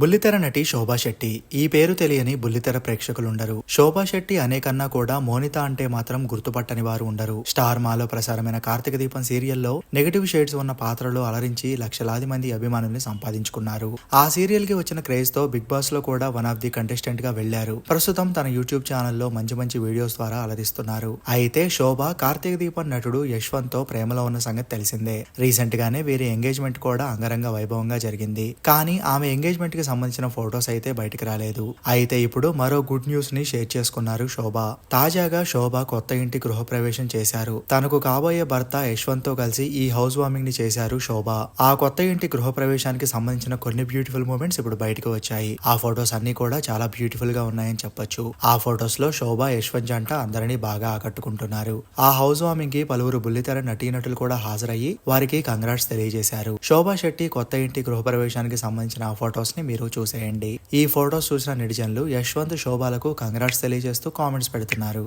బుల్లితెర నటి శోభా శెట్టి. ఈ పేరు తెలియని బుల్లితెర ప్రేక్షకులుండరు. శోభా శెట్టి అనేకన్నా కూడా మోనిత అంటే మాత్రం గుర్తుపట్టని వారు ఉండరు. స్టార్ మాలో ప్రసారమైన కార్తీక దీపం సీరియల్లో నెగటివ్ షేడ్స్ ఉన్న పాత్రలో అలరించి లక్షలాది మంది అభిమానుల్ని సంపాదించుకున్నారు. ఆ సీరియల్కి వచ్చిన క్రేజ్తో బిగ్ బాస్లో కూడా వన్ ఆఫ్ ది కంటెస్టెంట్గా వెళ్ళారు ప్రస్తుతం తన యూట్యూబ్ ఛానల్లో మంచి మంచి వీడియోస్ ద్వారా అలరిస్తున్నారు. అయితే శోభ కార్తీక దీపం నటుడు యశ్వంత్తో ప్రేమలో ఉన్న సంగతి తెలిసిందే. రీసెంట్ గానే వీరి ఎంగేజ్మెంట్ కూడా అంగరంగ వైభవంగా జరిగింది. కానీ ఆమె ఎంగేజ్మెంట్కి సంబంధించిన ఫొటోస్ అయితే బయటకు రాలేదు. అయితే ఇప్పుడు మరో గుడ్ న్యూస్ని షేర్ చేసుకున్నారు శోభ. తాజాగా శోభ కొత్త ఇంటి గృహప్రవేశం చేశారు. తనకు కాబోయే భర్త యశ్వంత్తో కలిసి ఈ హౌస్ వార్మింగ్ని చేశారు శోభ. ఆ కొత్త ఇంటి గృహప్రవేశానికి సంబంధించిన కొన్ని బ్యూటిఫుల్ మూమెంట్స్ ఇప్పుడు బయటకు వచ్చాయి. ఆ ఫొటోస్ అన్ని కూడా చాలా బ్యూటిఫుల్గా ఉన్నాయని చెప్పొచ్చు. ఆ ఫొటోస్లో శోభ యశ్వంత్ జంట అందరినీ బాగా ఆకట్టుకుంటున్నారు. ఆ హౌస్ వార్మింగ్కి పలువురు బుల్లితెర నటీనటులు కూడా హాజరయ్యి వారికి కంగ్రాట్స్ తెలియజేశారు. శోభా శెట్టి కొత్త ఇంటి గృహప్రవేశానికి సంబంధించిన ఆ ఫొటోస్ని మీరు చూసేయండి. ఈ ఫొటోస్ చూసిన నెటిజన్లు యశ్వంత్ శోభాలకు కంగ్రాట్స్ తెలియజేస్తూ కామెంట్స్ పెడుతున్నారు.